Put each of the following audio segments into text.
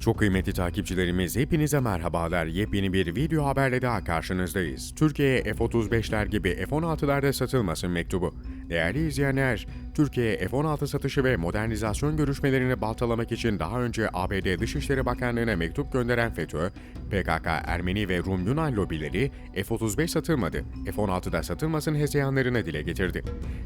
Çok kıymetli takipçilerimiz hepinize merhabalar. Yepyeni bir video haberle daha karşınızdayız. Türkiye'ye F-35'ler gibi F-16'larda satılmasın mektubu. Değerli izleyenler, Türkiye'ye F-16 satışı ve modernizasyon görüşmelerini baltalamak için daha önce ABD Dışişleri Bakanlığı'na mektup gönderen FETÖ, PKK, Ermeni ve Rum Yunan lobileri F-35 satılmadı, F-16'da satılmasın hezeyanlarını dile getirdi.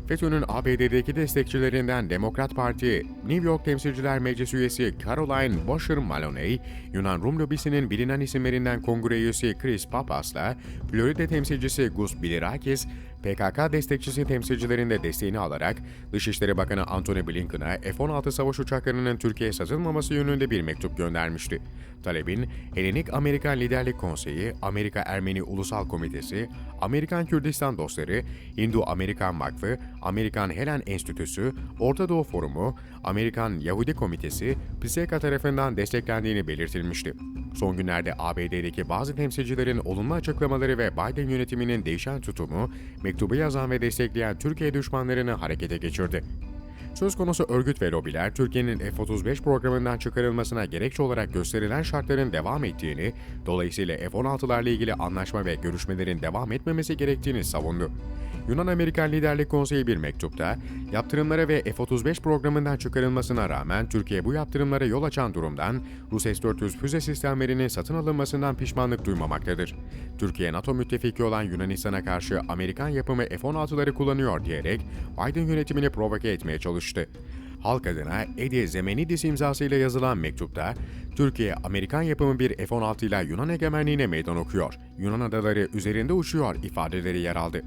FETÖ'nün ABD'deki destekçilerinden Demokrat Parti, New York Temsilciler Meclisi üyesi Caroline Bosher Maloney, Yunan Rum lobisinin bilinen isimlerinden kongre üyesi Chris Papas'la Florida temsilcisi Gus Bilirakis, PKK destekçisi temsilcilerin de desteğini alarak Dışişleri Bakanı Antony Blinken'a F-16 savaş uçaklarının Türkiye'ye satılmaması yönünde bir mektup göndermişti. Talebin Helenik Amerikan Liderlik Konseyi, Amerika Ermeni Ulusal Komitesi, Amerikan Kürdistan Dostları, Hindu Amerikan Vakfı, Amerikan Helen Enstitüsü, Orta Doğu Forumu, Amerikan Yahudi Komitesi, PSK tarafından desteklendiğini belirtilmişti. Son günlerde ABD'deki bazı temsilcilerin olumlu açıklamaları ve Biden yönetiminin değişen tutumu, mektubu yazan ve destekleyen Türkiye düşmanlarını harekete geçirdi. Söz konusu örgüt ve lobiler, Türkiye'nin F-35 programından çıkarılmasına gerekçe olarak gösterilen şartların devam ettiğini, dolayısıyla F-16'larla ilgili anlaşma ve görüşmelerin devam etmemesi gerektiğini savundu. Yunan-Amerikan Liderlik Konseyi bir mektupta, yaptırımlara ve F-35 programından çıkarılmasına rağmen Türkiye bu yaptırımlara yol açan durumdan Rus S-400 füze sistemlerinin satın alınmasından pişmanlık duymamaktadır. Türkiye, NATO müttefiki olan Yunanistan'a karşı Amerikan yapımı F-16'ları kullanıyor diyerek Biden yönetimini provoke etmeye çalıştı. Halk adına Edi Zemenidis imzasıyla yazılan mektupta, Türkiye, Amerikan yapımı bir F-16 ile Yunan egemenliğine meydan okuyor, Yunan adaları üzerinde uçuyor ifadeleri yer aldı.